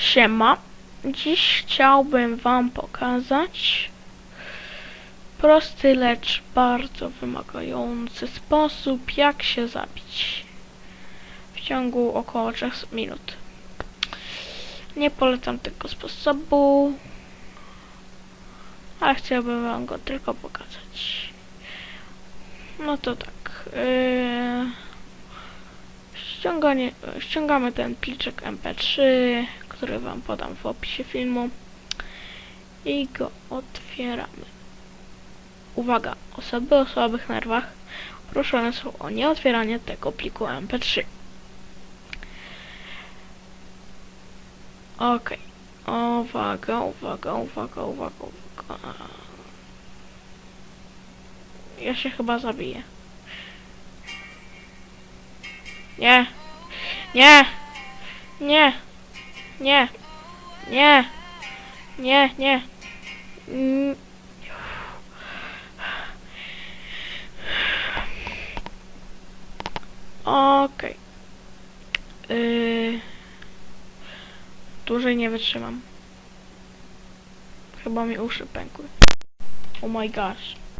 Siema. Dziś chciałbym wam pokazać prosty, lecz bardzo wymagający sposób, jak się zabić w ciągu około 3 minut. Nie polecam tego sposobu, ale chciałbym wam go tylko pokazać. No to tak. Yy, ściąganie, ściągamy ten pliczek MP3, który wam podam w opisie filmu i go otwieramy. Uwaga, osoby o słabych nerwach proszone są o nieotwieranie tego pliku MP3. Okej. Uwaga, uwaga, uwaga, uwaga, uwaga. Ja się chyba zabiję. Nie. Nie. Nie. Nie. Nie. Nie, nie. Mm. Okej. Yy. Dłużej nie wytrzymam. Chyba mi uszy pękły. Oh my gosh.